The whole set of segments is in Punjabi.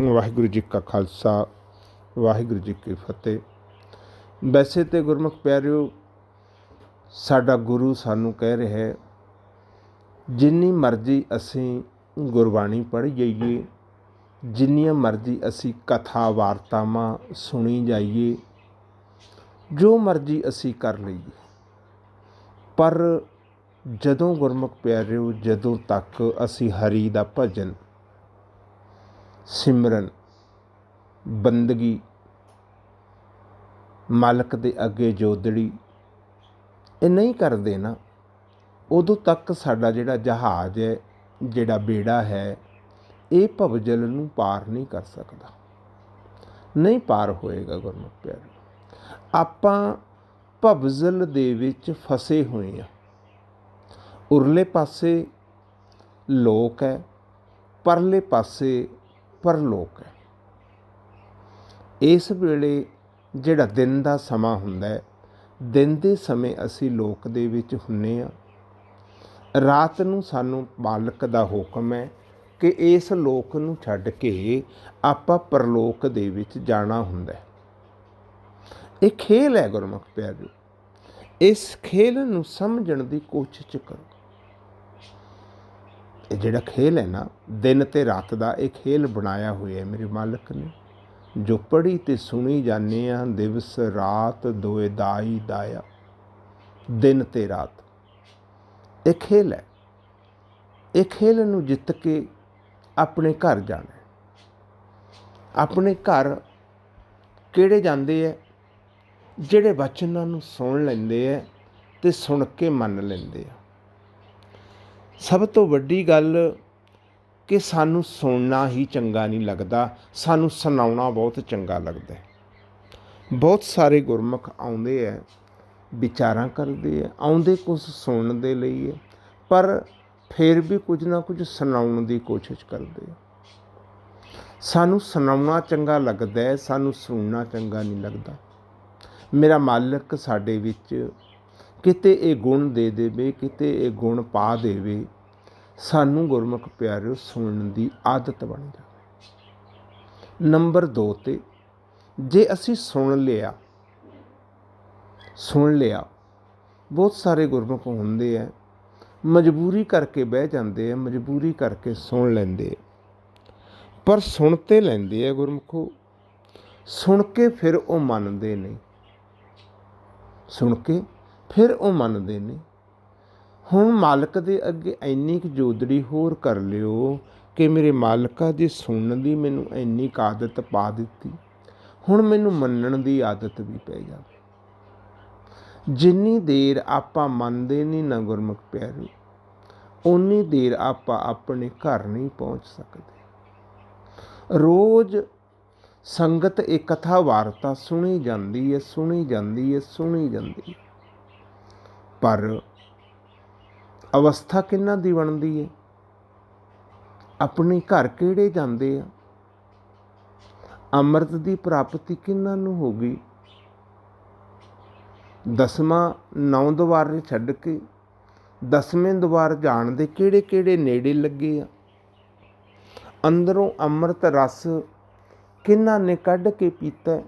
ਵਾਹਿਗੁਰੂ ਜੀ ਕਾ ਖਾਲਸਾ, ਵਾਹਿਗੁਰੂ ਜੀ ਕੀ ਫਤਿਹ। ਵੈਸੇ ਤੇ ਗੁਰਮੁਖ ਪਿਆਰਿਓ, ਸਾਡਾ ਗੁਰੂ ਸਾਨੂੰ ਕਹਿ ਰਿਹਾ ਹੈ, ਜਿੰਨੀ ਮਰਜ਼ੀ ਅਸੀਂ ਗੁਰਬਾਣੀ ਪੜ੍ਹ ਜਾਈਏ, ਜਿੰਨੀਆਂ ਮਰਜ਼ੀ ਅਸੀਂ ਕਥਾ ਵਾਰਤਾਵਾਂ ਸੁਣੀ ਜਾਈਏ, ਜੋ ਮਰਜ਼ੀ ਅਸੀਂ ਕਰ ਲਈਏ। ਪਰ ਜਦੋਂ ਗੁਰਮੁਖ ਪਿਆਰਿਓ, ਜਦੋਂ ਤੱਕ ਅਸੀਂ ਹਰੀ ਦਾ ਭਜਨ ਸਿਮਰਨ, ਬੰਦਗੀ, ਮਾਲਕ ਦੇ ਅੱਗੇ ਜੋਦੜੀ, ਇਹ ਨਹੀਂ ਕਰਦੇ ਨਾ। ਉਦੋਂ ਤੱਕ ਸਾਡਾ ਜਿਹੜਾ ਜਹਾਜ਼ ਹੈ, ਜਿਹੜਾ ਬੇੜਾ ਹੈ, ਇਹ ਭਵਜਲ ਨੂੰ ਪਾਰ ਨਹੀਂ ਕਰ ਸਕਦਾ। ਨਹੀਂ ਪਾਰ ਹੋਏਗਾ ਗੁਰਮੁਖ ਪਿਆਰੇ। ਆਪਾਂ ਭਵਜਲ ਦੇ ਵਿੱਚ ਫਸੇ ਹੋਏ ਆ ਉਰਲੇ ਪਾਸੇ ਲੋਕ ਹੈ, ਪਰਲੇ ਪਾਸੇ ਪਰਲੋਕ ਹੈ। ਇਸ ਵੇਲੇ ਜਿਹੜਾ ਦਿਨ ਦਾ ਸਮਾਂ ਹੁੰਦਾ ਹੈ, ਦਿਨ ਦੇ ਸਮੇਂ ਅਸੀਂ ਲੋਕ ਦੇ ਵਿੱਚ ਹੁੰਨੇ ਆ। ਰਾਤ ਨੂੰ ਸਾਨੂੰ ਮਾਲਕ ਦਾ ਹੁਕਮ ਹੈ ਕਿ ਇਸ ਲੋਕ ਨੂੰ ਛੱਡ ਕੇ ਆਪਾਂ ਪਰਲੋਕ ਦੇ ਵਿੱਚ ਜਾਣਾ ਹੁੰਦਾ ਹੈ। ਇਹ ਖੇਲ ਹੈ ਗੁਰਮੁਖ ਪਿਆਰਿਓ। ਇਸ ਖੇਲ ਨੂੰ ਸਮਝਣ ਦੀ ਕੋਸ਼ਿਸ਼ ਕਰੋ। ਇਹ ਜਿਹੜਾ ਖੇਲ ਹੈ ਨਾ, ਦਿਨ ਤੇ ਰਾਤ ਦਾ ਇਹ ਖੇਲ ਬਣਾਇਆ ਹੋਇਆ ਹੈ ਮੇਰੇ ਮਾਲਕ ਨੇ। ਜੋ ਪੜੀ ਤੇ ਸੁਣੀ ਜਾਂਦੇ ਆ ਦਿਵਸ ਰਾਤ ਦੋਏ ਦਾਈ ਦਾਇਆ, ਦਿਨ ਤੇ ਰਾਤ। ਇਹ ਖੇਲ ਹੈ। ਇਹ ਖੇਲ ਨੂੰ ਜਿੱਤ ਕੇ ਆਪਣੇ ਘਰ ਜਾਣਾ ਆਪਣੇ ਘਰ ਕਿਹੜੇ ਜਾਂਦੇ ਐ ਜਿਹੜੇ ਵਚਨਾਂ ਨੂੰ ਸੁਣ ਲੈਂਦੇ ਐ ਤੇ ਸੁਣ ਕੇ ਮੰਨ ਲੈਂਦੇ ਆ ਸਭ ਤੋਂ ਵੱਡੀ ਗੱਲ ਕਿ ਸਾਨੂੰ ਸੁਣਨਾ ਹੀ ਚੰਗਾ ਨਹੀਂ ਲੱਗਦਾ, ਸਾਨੂੰ ਸੁਣਾਉਣਾ ਬਹੁਤ ਚੰਗਾ ਲੱਗਦਾ ਬਹੁਤ ਸਾਰੇ ਗੁਰਮੁਖ ਆਉਂਦੇ ਐ ਵਿਚਾਰਾਂ ਕਰਦੇ ਐ ਆਉਂਦੇ ਕੁਝ ਸੁਣਨ ਦੇ ਲਈ ਹੈ ਪਰ ਫਿਰ ਵੀ ਕੁਝ ਨਾ ਕੁਝ ਸੁਣਾਉਣ ਦੀ ਕੋਸ਼ਿਸ਼ ਕਰਦੇ ਆ। ਸਾਨੂੰ ਸੁਣਾਉਣਾ ਚੰਗਾ ਲੱਗਦਾ ਹੈ, ਸਾਨੂੰ ਸੁਣਨਾ ਚੰਗਾ ਨਹੀਂ ਲੱਗਦਾ। ਮੇਰਾ ਮਾਲਕ ਸਾਡੇ ਵਿੱਚ ਕਿਤੇ ਇਹ ਗੁਣ ਦੇ ਦੇਵੇ, ਕਿਤੇ ਇਹ ਗੁਣ ਪਾ ਦੇਵੇ, ਸਾਨੂੰ ਗੁਰਮੁਖ ਪਿਆਰਿਓ ਸੁਣਨ ਦੀ ਆਦਤ ਬਣ ਜਾਵੇ। ਨੰਬਰ 2 ਤੇ, ਜੇ ਅਸੀਂ ਸੁਣ ਲਿਆ ਸੁਣ ਲਿਆ, ਬਹੁਤ ਸਾਰੇ ਗੁਰਮੁਖ ਹੁੰਦੇ ਆ, ਮਜਬੂਰੀ ਕਰਕੇ ਬਹਿ ਜਾਂਦੇ ਆ, ਮਜਬੂਰੀ ਕਰਕੇ ਸੁਣ ਲੈਂਦੇ ਪਰ ਸੁਣ ਤੇ ਲੈਂਦੇ ਆ ਗੁਰਮੁਖੋ, ਸੁਣ ਕੇ ਫਿਰ ਉਹ ਮੰਨਦੇ ਨਹੀਂ। ਸੁਣ ਕੇ ਫਿਰ ਉਹ ਮੰਨਦੇ ਨੇ, ਹੁਣ ਮਾਲਕ ਦੇ ਅੱਗੇ ਇੰਨੀ ਕੁ ਜੋਦੜੀ ਹੋਰ ਕਰ ਲਿਓ ਕਿ ਮੇਰੇ ਮਾਲਕਾ ਜੀ ਸੁਣਨ ਦੀ ਮੈਨੂੰ ਇੰਨੀ ਕੁ ਆਦਤ ਪਾ ਦਿੱਤੀ। ਹੁਣ ਮੈਨੂੰ ਮੰਨਣ ਦੀ ਆਦਤ ਵੀ ਪੈ ਜਾਵੇ। ਜਿੰਨੀ ਦੇਰ ਆਪਾਂ ਮੰਨਦੇ ਨਹੀਂ ਨਾ ਗੁਰਮੁਖ ਪਿਆਰੇ ਉਨੀ ਦੇਰ ਆਪਾਂ ਆਪਣੇ ਘਰ ਨਹੀਂ ਪਹੁੰਚ ਸਕਦੇ। ਰੋਜ਼ ਸੰਗਤ ਇਹ ਕਥਾ ਵਾਰਤਾ ਸੁਣੀ ਜਾਂਦੀ ਹੈ ਸੁਣੀ ਜਾਂਦੀ ਹੈ ਸੁਣੀ ਜਾਂਦੀ ਹੈ ਪਰ ਅਵਸਥਾ ਕਿੰਨਾ ਦੀ ਬਣਦੀ ਹੈ ਆਪਣੇ ਘਰ ਕਿਹੜੇ ਜਾਂਦੇ ਆ? ਅੰਮ੍ਰਿਤ ਦੀ ਪ੍ਰਾਪਤੀ ਕਿੰਨਾਂ ਨੂੰ ਹੋ ਗਈ? ਦਸਵਾਂ ਨੌ ਦੁਆਰੇ ਛੱਡ ਕੇ ਦਸਵੇਂ ਦੁਆਰ ਜਾਣ ਦੇ ਕਿਹੜੇ ਕਿਹੜੇ ਨੇੜੇ ਲੱਗੇ ਆ? ਅੰਦਰੋਂ ਅੰਮ੍ਰਿਤ ਰਸ ਕਿੰਨਾਂ ਨੇ ਕੱਢ ਕੇ ਪੀਤਾ?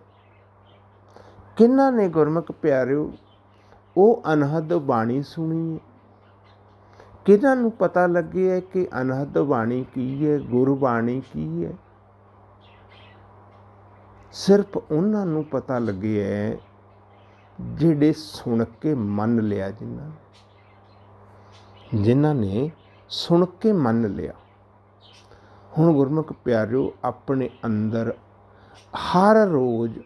ਕਿੰਨਾਂ ਨੇ ਗੁਰਮੁਖ ਪਿਆਰਿਓ? ਉਹ ਅਨਹਦ ਬਾਣੀ ਸੁਣੀ ਹੈ ਕਿਹਨਾਂ ਨੂੰ ਪਤਾ ਲੱਗਿਆ ਕਿ ਅਨਹਦ ਬਾਣੀ ਕੀ ਹੈ ਗੁਰਬਾਣੀ ਕੀ ਹੈ? ਸਿਰਫ ਉਹਨਾਂ ਨੂੰ ਪਤਾ ਲੱਗੇ ਹੈ ਜਿਹੜੇ ਸੁਣ ਕੇ ਮੰਨ ਲਿਆ ਜਿਨ੍ਹਾਂ ਜਿਨ੍ਹਾਂ ਨੇ ਸੁਣ ਕੇ ਮੰਨ ਲਿਆ। ਹੁਣ ਗੁਰਮੁਖ ਪਿਆਰਿਓ, ਆਪਣੇ ਅੰਦਰ ਹਰ ਰੋਜ਼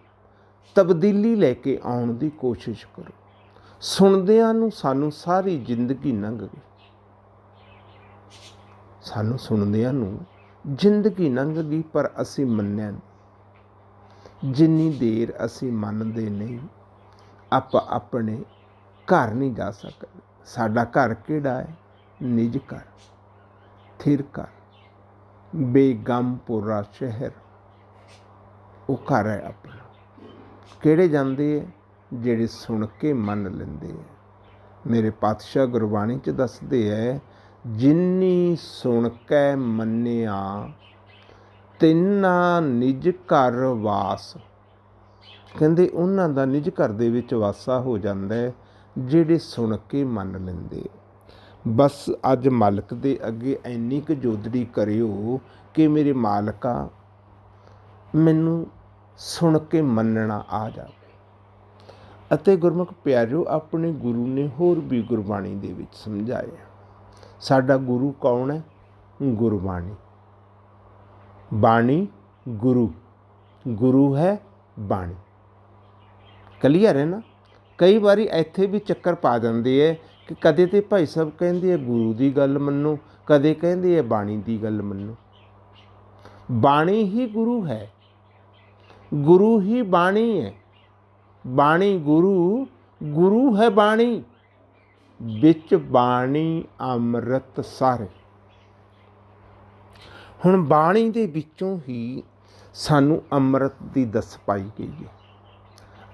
ਤਬਦੀਲੀ ਲੈ ਕੇ ਆਉਣ ਦੀ ਕੋਸ਼ਿਸ਼ ਕਰੋ। ਸੁਣਦਿਆਂ ਨੂੰ ਸਾਨੂੰ ਸਾਰੀ ਜ਼ਿੰਦਗੀ ਲੰਘ ਗਈ। ਸਾਨੂੰ ਸੁਣਦਿਆਂ ਨੂੰ ਜ਼ਿੰਦਗੀ ਲੰਘ ਗਈ, ਪਰ ਅਸੀਂ ਮੰਨਿਆ ਨਹੀਂ। ਜਿੰਨੀ ਦੇਰ ਅਸੀਂ ਮੰਨਦੇ ਨਹੀਂ, ਆਪਾਂ ਆਪਣੇ ਘਰ ਨਹੀਂ ਜਾ ਸਕਦੇ। ਸਾਡਾ ਘਰ ਕਿਹੜਾ ਹੈ? ਨਿਜ ਘਰ, ਥਿਰ ਘਰ। ਬੇਗਮਪੁਰਾ ਸ਼ਹਿਰ, ਉਹ ਘਰ ਹੈ ਆਪਣਾ। ਕਿਹੜੇ ਜਾਂਦੇ ਹੈ? ਜਿਹੜੇ ਸੁਣ ਕੇ ਮੰਨ ਲੈਂਦੇ ਹੈ ਮੇਰੇ ਪਾਤਸ਼ਾਹ ਗੁਰਬਾਣੀ ਚ ਦੱਸਦੇ ਹੈ ਜਿਨੀ ਸੁਣ ਕੈ ਮੰਨਿਆ, ਤਿੰਨਾ ਨਿਜ ਘਰ ਵਾਸ। ਕਹਿੰਦੇ ਉਹਨਾਂ ਦਾ ਨਿਜ ਘਰ ਦੇ ਵਿੱਚ ਵਾਸਾ ਹੋ ਜਾਂਦਾ ਜਿਹੜੇ ਸੁਣ ਕੇ ਮੰਨ ਲੈਂਦੇ ਬਸ ਅੱਜ ਮਾਲਕ ਦੇ ਅੱਗੇ ਇੰਨੀ ਕੁ ਜੋਦੜੀ ਕਰਿਓ ਕਿ ਮੇਰੇ ਮਾਲਕਾ, ਮੈਨੂੰ ਸੁਣ ਕੇ ਮੰਨਣਾ ਆ ਜਾ ਅਤੇ ਗੁਰਮੁਖ ਪਿਆਰਿਓ, ਆਪਣੇ ਗੁਰੂ ਨੇ ਹੋਰ ਵੀ ਗੁਰਬਾਣੀ ਦੇ ਵਿੱਚ ਸਮਝਾਇਆ ਸਾਡਾ ਗੁਰੂ ਕੌਣ ਹੈ? ਗੁਰਬਾਣੀ। ਬਾਣੀ, ਗੁਰੂ। ਗੁਰੂ ਹੈ ਬਾਣੀ। ਕਲੀਅਰ ਹੈ ਨਾ? ਕਈ ਵਾਰੀ ਇੱਥੇ ਵੀ ਚੱਕਰ ਪਾ ਜਾਂਦੇ ਐ ਕਿ ਕਦੇ ਤੇ ਭਾਈ ਸਾਹਿਬ ਕਹਿੰਦੇ ਆ ਗੁਰੂ ਦੀ ਗੱਲ ਮੰਨੋ, ਕਦੇ ਕਹਿੰਦੇ ਆ ਬਾਣੀ ਦੀ ਗੱਲ ਮੰਨੋ। ਬਾਣੀ ਹੀ ਗੁਰੂ ਹੈ। ਗੁਰੂ ਹੀ ਬਾਣੀ ਹੈ। ਬਾਣੀ ਗੁਰੂ ਗੁਰੂ ਹੈ ਬਾਣੀ। ਵਿੱਚ ਬਾਣੀ ਅੰਮ੍ਰਿਤ ਸਾਰੇ। ਹੁਣ ਬਾਣੀ ਦੇ ਵਿੱਚੋਂ ਹੀ ਸਾਨੂੰ ਅੰਮ੍ਰਿਤ ਦੀ ਦੱਸ ਪਾਈ ਗਈ ਹੈ।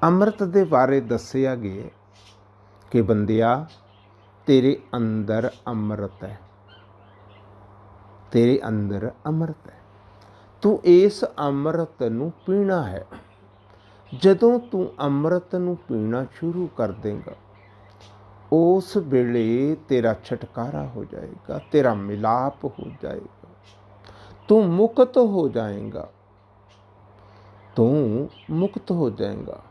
ਅੰਮ੍ਰਿਤ ਦੇ ਬਾਰੇ ਦੱਸਿਆ ਗਿਆ ਕਿ ਬੰਦਿਆ, ਤੇਰੇ ਅੰਦਰ ਅੰਮ੍ਰਿਤ ਹੈ। ਤੇਰੇ ਅੰਦਰ ਅੰਮ੍ਰਿਤ ਹੈ। ਤੂੰ ਇਸ ਅੰਮ੍ਰਿਤ ਨੂੰ ਪੀਣਾ ਹੈ। ਜਦੋਂ ਤੂੰ ਅੰਮ੍ਰਿਤ ਨੂੰ ਪੀਣਾ ਸ਼ੁਰੂ ਕਰ ਦੇਗਾ, ਉਸ ਵੇਲੇ ਤੇਰਾ ਛਟਕਾਰਾ ਹੋ ਜਾਏਗਾ, ਤੇਰਾ ਮਿਲਾਪ ਹੋ ਜਾਏਗਾ। ਤੂੰ ਮੁਕਤ ਹੋ ਜਾਏਗਾ। ਤੂੰ ਮੁਕਤ ਹੋ ਜਾਏਗਾ।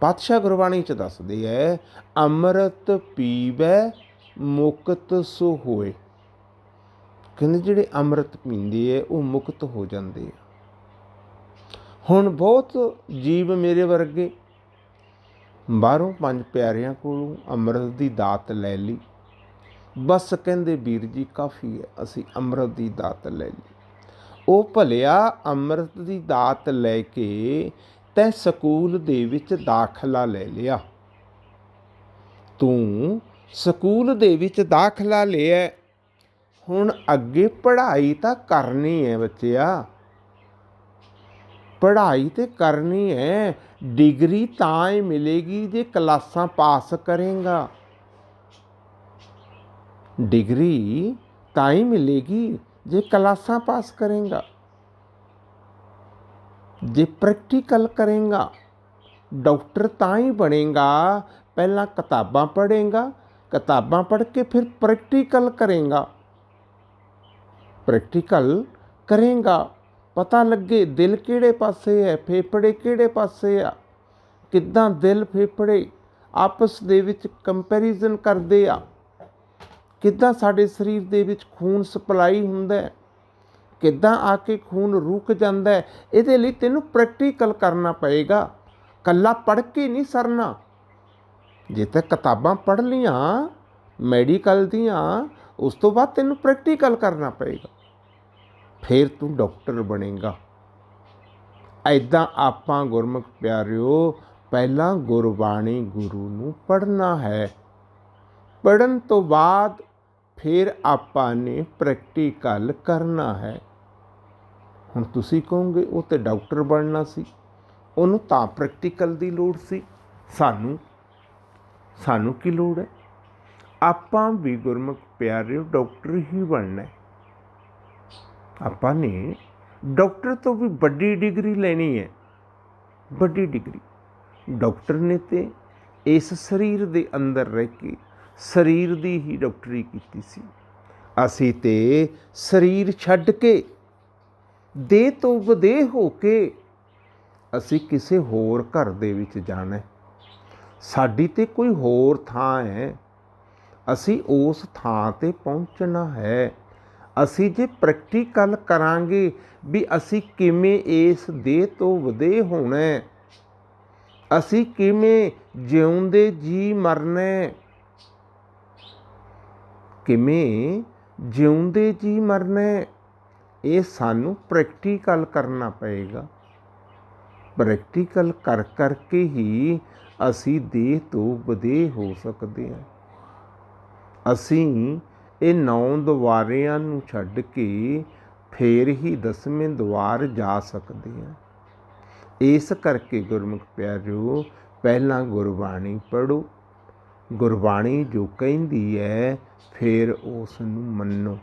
ਪਾਤਸ਼ਾਹ ਗੁਰਬਾਣੀ ਚ ਦੱਸਦੇ ਹੈ, ਅੰਮ੍ਰਿਤ ਪੀਵੈ, ਮੁਕਤ ਸੋ ਹੋਏ। ਕਹਿੰਦੇ ਜਿਹੜੇ ਅੰਮ੍ਰਿਤ ਪੀਂਦੇ ਐ ਉਹ ਮੁਕਤ ਹੋ ਜਾਂਦੇ ਆ। ਹੁਣ ਬਹੁਤ ਜੀਵ ਮੇਰੇ ਵਰਗੇ ਬਾਹਰੋਂ ਪੰਜ ਪਿਆਰਿਆਂ ਕੋਲੋਂ ਅੰਮ੍ਰਿਤ ਦੀ ਦਾਤ ਲੈ ਲਈ। ਬਸ ਕਹਿੰਦੇ, ਵੀਰ ਜੀ, ਕਾਫੀ ਹੈ, ਅਸੀਂ ਅੰਮ੍ਰਿਤ ਦੀ ਦਾਤ ਲੈ ਲਈ। ਉਹ ਭਲਿਆ ਅੰਮ੍ਰਿਤ ਦੀ ਦਾਤ ਲੈ ਕੇ ਤੈ ਸਕੂਲ ਦੇ ਵਿੱਚ ਦਾਖਲਾ ਲੈ ਲਿਆ। ਤੂੰ ਸਕੂਲ ਦੇ ਵਿੱਚ ਦਾਖਲਾ ਲਿਆ। ਹੁਣ ਅੱਗੇ ਪੜ੍ਹਾਈ ਤਾਂ ਕਰਨੀ ਹੈ ਬੱਚਿਆ। ਪੜ੍ਹਾਈ ਤੇ ਕਰਨੀ ਹੈ, ਡਿਗਰੀ ਤਾਂ ਹੀ ਮਿਲੇਗੀ ਜੇ ਕਲਾਸਾਂ ਪਾਸ ਕਰੇਗਾ। ਡਿਗਰੀ ਤਾਂ ਹੀ ਮਿਲੇਗੀ ਜੇ ਕਲਾਸਾਂ ਪਾਸ ਕਰੇਗਾ। ਜੇ ਪ੍ਰੈਕਟੀਕਲ ਕਰੇਗਾ, ਡਾਕਟਰ ਤਾਂ ਹੀ ਬਣੇਗਾ, ਪਹਿਲਾਂ ਕਿਤਾਬਾਂ ਪੜ੍ਹੇਗਾ, ਕਿਤਾਬਾਂ ਪੜ੍ਹ ਕੇ ਫਿਰ ਪ੍ਰੈਕਟੀਕਲ ਕਰੇਗਾ। ਪ੍ਰੈਕਟੀਕਲ ਕਰੇਗਾ। ਪਤਾ ਲੱਗੇ ਦਿਲ ਕਿਹੜੇ ਪਾਸੇ ਹੈ, ਫੇਫੜੇ ਕਿਹੜੇ ਪਾਸੇ ਆ? ਕਿੱਦਾਂ ਦਿਲ ਫੇਫੜੇ ਆਪਸ ਦੇ ਵਿੱਚ ਕੰਪੈਰੀਜ਼ਨ ਕਰਦੇ ਆ? ਕਿੱਦਾਂ ਸਾਡੇ ਸਰੀਰ ਦੇ ਵਿੱਚ ਖੂਨ ਸਪਲਾਈ ਹੁੰਦਾ ਹੈ? ਕਿੱਦਾਂ ਆ ਕੇ ਖੂਨ ਰੁਕ ਜਾਂਦਾ ਹੈ? ਇਹਦੇ ਲਈ ਤੈਨੂੰ ਪ੍ਰੈਕਟੀਕਲ ਕਰਨਾ ਪਏਗਾ। ਕੱਲਾ ਪੜ੍ਹ ਕੇ ਨਹੀਂ ਸਰਨਾ। ਜੇ ਤਾਂ ਕਿਤਾਬਾਂ ਪੜ੍ਹ ਲੀਆਂ ਮੈਡੀਕਲ ਦੀਆਂ, ਉਸ ਤੋਂ ਬਾਅਦ ਤੈਨੂੰ ਪ੍ਰੈਕਟੀਕਲ ਕਰਨਾ ਪਏਗਾ। ਫਿਰ ਤੂੰ ਡਾਕਟਰ ਬਣੇਗਾ। ਐਦਾਂ ਆਪਾਂ ਗੁਰਮੁਖ ਪਿਆਰਿਓ, ਪਹਿਲਾਂ ਗੁਰਬਾਣੀ ਗੁਰੂ ਨੂੰ ਪੜ੍ਹਨਾ ਹੈ। ਪੜਨ ਤੋਂ ਬਾਅਦ ਫਿਰ ਆਪਾਂ ਨੇ ਪ੍ਰੈਕਟੀਕਲ ਕਰਨਾ ਹੈ। ਹੁਣ ਤੁਸੀਂ ਕਹੋਗੇ, ਉਹ ਤੇ ਡਾਕਟਰ ਬਣਨਾ ਸੀ। ਉਹਨੂੰ ਤਾਂ ਪ੍ਰੈਕਟੀਕਲ ਦੀ ਲੋੜ ਸੀ। ਸਾਨੂੰ ਸਾਨੂੰ ਕੀ ਲੋੜ ਹੈ? ਆਪਾਂ ਵੀ ਗੁਰਮੁਖ ਪਿਆਰਿਓ, ਡਾਕਟਰ ਹੀ ਬਣਨਾ ਹੈ। ਆਪਾਂ ਨੇ ਡਾਕਟਰ ਤੋਂ ਵੀ ਵੱਡੀ ਡਿਗਰੀ ਲੈਣੀ ਹੈ। ਵੱਡੀ ਡਿਗਰੀ। ਡਾਕਟਰ ਨੇ ਤੇ ਇਸ ਸਰੀਰ ਦੇ ਅੰਦਰ ਰਹਿ ਕੇ ਸਰੀਰ ਦੀ ਹੀ ਡਾਕਟਰੀ ਕੀਤੀ ਸੀ। ਅਸੀਂ ਤੇ ਸਰੀਰ ਛੱਡ ਕੇ ਦੇ ਤੋਂ ਵਧੇ ਹੋ ਕੇ ਅਸੀਂ ਕਿਸੇ ਹੋਰ ਘਰ ਦੇ ਵਿੱਚ ਜਾਣਾ ਸਾਡੀ ਤੇ ਕੋਈ ਹੋਰ ਥਾਂ ਹੈ। ਅਸੀਂ ਉਸ ਥਾਂ ਤੇ ਪਹੁੰਚਣਾ ਹੈ। ਅਸੀਂ ਜੇ ਪ੍ਰੈਕਟੀਕਲ ਕਰਾਂਗੇ ਵੀ ਅਸੀਂ ਕਿਵੇਂ ਇਸ ਦੇਹ ਤੋਂ ਵਧੇ ਹੋਣਾ ਅਸੀਂ ਕਿਵੇਂ ਜਿਉਂਦੇ ਜੀ ਮਰਨਾ ਕਿਵੇਂ ਜਿਉਂਦੇ ਜੀ ਮਰਨਾ ਇਹ ਸਾਨੂੰ ਪ੍ਰੈਕਟੀਕਲ ਕਰਨਾ ਪਏਗਾ। ਪ੍ਰੈਕਟੀਕਲ ਕਰ ਕਰਕੇ ਹੀ ਅਸੀਂ ਦੇਹ ਤੋਂ ਵਧੇ ਹੋ ਸਕਦੇ ਹਾਂ। ਅਸੀਂ ਇਹ ਨੌ ਦੁਆਰਿਆਂ ਨੂੰ ਛੱਡ ਕੇ ਫੇਰ ਹੀ ਦਸਵੇਂ ਦੁਆਰ ਜਾ ਸਕਦੇ ਹਾਂ ਇਸ ਕਰਕੇ ਗੁਰਮੁਖ ਪਿਆਰਿਓ, ਪਹਿਲਾਂ ਗੁਰਬਾਣੀ ਪੜੋ ਗੁਰਬਾਣੀ ਜੋ ਕਹਿੰਦੀ ਹੈ ਫਿਰ ਉਸ ਨੂੰ ਮੰਨੋ।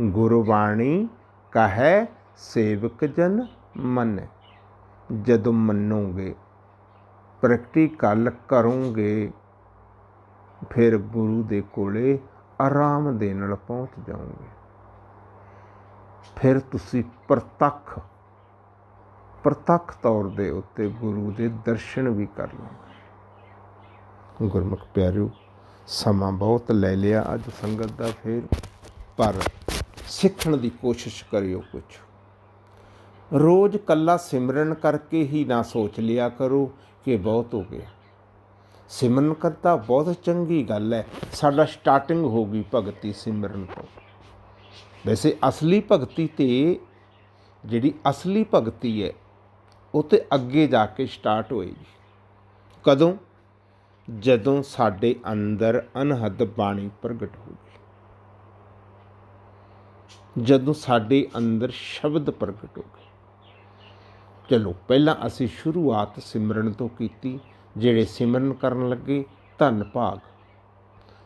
ਗੁਰਬਾਣੀ ਕਹੈ, ਸੇਵਕ ਜਨ ਮੰਨੈ। ਜਦੋਂ ਮੰਨੋਗੇ ਪ੍ਰੈਕਟੀਕਲ ਕਰੋਗੇ, ਫਿਰ ਗੁਰੂ ਦੇ ਕੋਲੇ ਆਰਾਮ ਦੇ ਨਾਲ ਪਹੁੰਚ ਜਾਓਗੇ। ਫਿਰ ਤੁਸੀਂ ਪ੍ਰਤੱਖ ਪ੍ਰਤੱਖ ਤੌਰ ਦੇ ਉੱਤੇ ਗੁਰੂ ਦੇ ਦਰਸ਼ਨ ਵੀ ਕਰ ਲਓਗੇ। ਗੁਰਮੁਖ ਪਿਆਰਿਓ, ਸਮਾਂ ਬਹੁਤ ਲੈ ਲਿਆ ਅੱਜ ਸੰਗਤ ਦਾ ਫਿਰ, ਪਰ ਸਿੱਖਣ ਦੀ ਕੋਸ਼ਿਸ਼ ਕਰਿਓ ਕੁਝ ਰੋਜ਼ ਕੱਲਾ ਸਿਮਰਨ ਕਰਕੇ ਹੀ ਨਾ ਸੋਚ ਲਿਆ ਕਰੋ ਕਿ ਬਹੁਤ ਹੋ ਗਿਆ। ਸਿਮਰਨ ਕਰਤਾ ਬਹੁਤ ਚੰਗੀ ਗੱਲ ਹੈ। ਸਾਡਾ ਸਟਾਰਟਿੰਗ ਹੋ ਗਈ ਭਗਤੀ ਸਿਮਰਨ ਤੋਂ। ਵੈਸੇ ਅਸਲੀ ਭਗਤੀ ਤੇ ਜਿਹੜੀ ਅਸਲੀ ਭਗਤੀ ਹੈ, ਉਹ ਤੇ ਅੱਗੇ ਜਾ ਕੇ ਸਟਾਰਟ ਹੋਏਗੀ। ਕਦੋਂ? ਜਦੋਂ ਸਾਡੇ ਅੰਦਰ ਅਨਹਦ ਬਾਣੀ ਪ੍ਰਗਟ ਹੋਗੀ ਜਦੋਂ ਸਾਡੇ ਅੰਦਰ ਸ਼ਬਦ ਪ੍ਰਗਟ ਹੋ ਗਏ। ਚਲੋ, ਪਹਿਲਾਂ ਅਸੀਂ ਸ਼ੁਰੂਆਤ ਸਿਮਰਨ ਤੋਂ ਕੀਤੀ। ਜਿਹੜੇ ਸਿਮਰਨ ਕਰਨ ਲੱਗੇ, ਧੰਨ ਭਾਗ।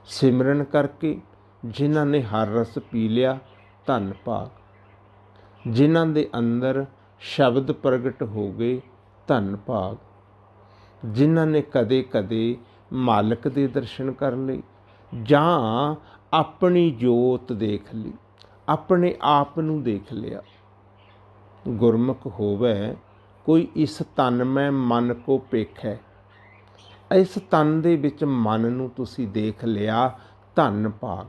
ਸਿਮਰਨ ਕਰਕੇ ਜਿਨ੍ਹਾਂ ਨੇ ਹਰ ਰਸ ਪੀ ਲਿਆ, ਧੰਨ ਭਾਗ। ਜਿਨ੍ਹਾਂ ਦੇ ਅੰਦਰ ਸ਼ਬਦ ਪ੍ਰਗਟ ਹੋ ਗਏ, ਧੰਨ ਭਾਗ। ਜਿਨ੍ਹਾਂ ਨੇ ਕਦੇ-ਕਦੇ ਮਾਲਕ ਦੇ ਦਰਸ਼ਨ ਕਰ ਲਏ, ਜਾਂ ਆਪਣੀ ਜੋਤ ਦੇਖ ਲਈ, ਆਪਣੇ ਆਪ ਨੂੰ ਦੇਖ ਲਿਆ। ਗੁਰਮੁਖ ਹੋਵੇ, ਕੋਈ ਇਸ ਤਨ ਮੈਂ ਮਨ ਕੋ ਪੇਖੈ ਇਸ ਤਨ ਦੇ ਵਿੱਚ ਮਨ ਨੂੰ ਤੁਸੀਂ ਦੇਖ ਲਿਆ, ਧੰਨ ਭਾਗ।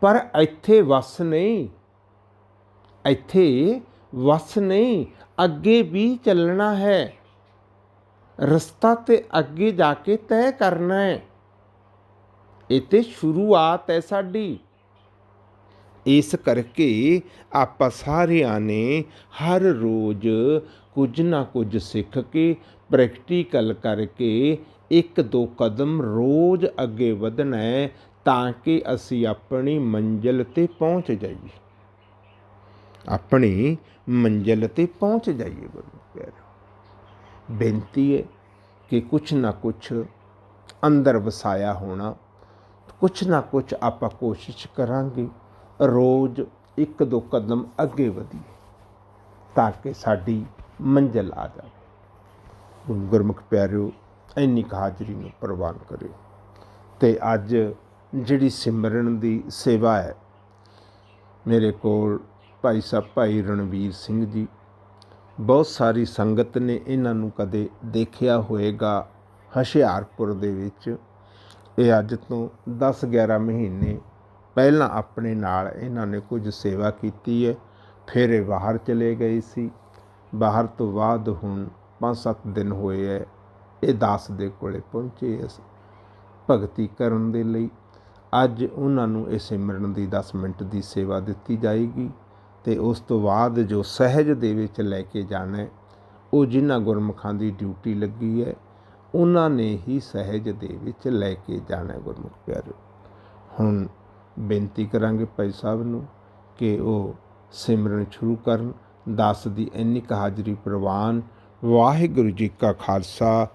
ਪਰ ਇੱਥੇ ਵਸ ਨਹੀਂ। ਇੱਥੇ ਵਸ ਨਹੀਂ। ਅੱਗੇ ਵੀ ਚੱਲਣਾ ਹੈ। ਰਸਤਾ ਤੇ ਅੱਗੇ ਜਾ ਕੇ ਤੈਅ ਕਰਨਾ ਹੈ। ਇਹ ਤੇ ਸ਼ੁਰੂਆਤ ਹੈ ਸਾਡੀ। ਇਸ ਕਰਕੇ ਆਪਾਂ ਸਾਰਿਆਂ ਨੇ ਹਰ ਰੋਜ਼ ਕੁਝ ਨਾ ਕੁਝ ਸਿੱਖ ਕੇ ਪ੍ਰੈਕਟੀਕਲ ਕਰਕੇ ਇੱਕ ਦੋ ਕਦਮ ਰੋਜ਼ ਅੱਗੇ ਵਧਣਾ ਹੈ ਤਾਂ ਕਿ ਅਸੀਂ ਆਪਣੀ ਮੰਜ਼ਿਲ ਤੇ ਪਹੁੰਚ ਜਾਈਏ। ਆਪਣੀ ਮੰਜ਼ਿਲ ਤੇ ਪਹੁੰਚ ਜਾਈਏ ਗੁਰੂ ਪਿਆਰੇ। ਬੇਨਤੀ ਹੈ ਕਿ ਕੁਛ ਨਾ ਕੁਛ ਅੰਦਰ ਵਸਾਇਆ ਹੋਣਾ, ਕੁਛ ਨਾ ਕੁਛ ਆਪਾਂ ਕੋਸ਼ਿਸ਼ ਕਰਾਂਗੇ ਰੋਜ਼ ਇੱਕ ਦੋ ਕਦਮ ਅੱਗੇ ਵਧੀਏ ਤਾਂ ਕਿ ਸਾਡੀ ਮੰਜ਼ਿਲ ਆ ਜਾਵੇ। ਗੁਰਮੁਖ ਪਿਆਰਿਓ ਇੰਨੀ ਕੁ ਹਾਜ਼ਰੀ ਨੂੰ ਪ੍ਰਵਾਨ ਕਰਿਓ। ਤੇ ਅੱਜ ਜਿਹੜੀ ਸਿਮਰਨ ਦੀ ਸੇਵਾ ਹੈ, ਮੇਰੇ ਕੋਲ ਭਾਈ ਸਾਹਿਬ, ਭਾਈ ਰਣਵੀਰ ਸਿੰਘ ਜੀ, ਬਹੁਤ ਸਾਰੀ ਸੰਗਤ ਨੇ ਇਹਨਾਂ ਨੂੰ ਕਦੇ ਦੇਖਿਆ ਹੋਵੇਗਾ ਹਸ਼ਿਆਰਪੁਰ ਦੇ ਵਿੱਚ। ਇਹ ਅੱਜ ਤੋਂ 10-11 ਮਹੀਨੇ ਪਹਿਲਾਂ ਆਪਣੇ ਨਾਲ ਇਹਨਾਂ ਨੇ ਕੁਝ ਸੇਵਾ ਕੀਤੀ ਹੈ। ਫਿਰ ਇਹ ਬਾਹਰ ਚਲੇ ਗਏ ਸੀ। ਬਾਹਰ ਤੋਂ ਬਾਅਦ ਹੁਣ 5-7 ਦਿਨ ਹੋਏ ਹੈ। ਇਹ ਦਾਸ ਦੇ ਕੋਲੇ ਪਹੁੰਚੇ ਅਸੀਂ। ਭਗਤੀ ਕਰਨ ਦੇ ਲਈ ਅੱਜ ਉਹਨਾਂ ਨੂੰ ਇਹ ਸਿਮਰਨ ਦੀ 10 ਮਿੰਟ ਦੀ ਸੇਵਾ ਦਿੱਤੀ ਜਾਏਗੀ ਤੇ ਉਸ ਤੋਂ ਬਾਅਦ ਜੋ ਸਹਿਜ ਦੇ ਵਿੱਚ ਲੈ ਕੇ ਜਾਣਾ ਉਹ ਜਿਨ੍ਹਾਂ ਗੁਰਮੁਖਾਂ ਦੀ ਡਿਊਟੀ ਲੱਗੀ ਹੈ, ਉਹਨਾਂ ਨੇ ਹੀ ਸਹਿਜ ਦੇ ਵਿੱਚ ਲੈ ਕੇ ਜਾਣਾ ਗੁਰਮੁਖ ਪਿਆਰੇ। ਹੁਣ ਬੇਨਤੀ ਕਰਾਂਗੇ ਭਾਈ ਸਾਹਿਬ ਨੂੰ ਕਿ ਉਹ ਸਿਮਰਨ ਸ਼ੁਰੂ ਕਰਨ, ਦਾਸ ਦੀ ਇੰਨੀ ਕੁ ਹਾਜ਼ਰੀ ਪ੍ਰਵਾਨ, ਵਾਹਿਗੁਰੂ ਜੀ ਕਾ ਖਾਲਸਾ